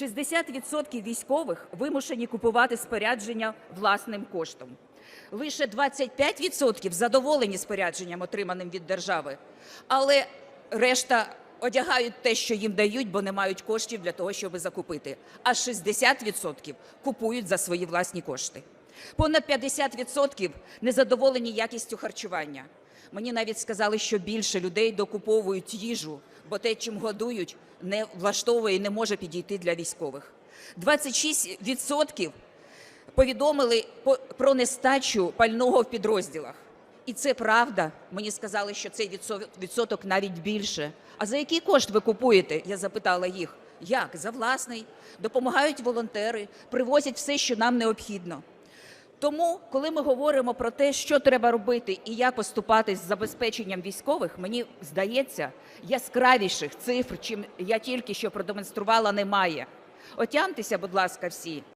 60% військових вимушені купувати спорядження власним коштом. Лише 25% задоволені спорядженням, отриманим від держави, але решта одягають те, що їм дають, бо не мають коштів для того, щоб закупити. А 60% купують за свої власні кошти. Понад 50% незадоволені якістю харчування. Мені навіть сказали, що більше людей докуповують їжу, бо те, чим годують, не влаштовує і не може підійти для військових. 26% повідомили по- про нестачу пального в підрозділах. І це правда. Мені сказали, що цей відсо- відсоток навіть більше. А за який кошт ви купуєте? Я запитала їх. Як? За власний. Допомагають волонтери, привозять все, що нам необхідно. Тому, коли ми говоримо про те, що треба робити і як поступати з забезпеченням військових, мені здається, яскравіших цифр, чим я тільки що продемонструвала, немає. Отямтеся, будь ласка, всі.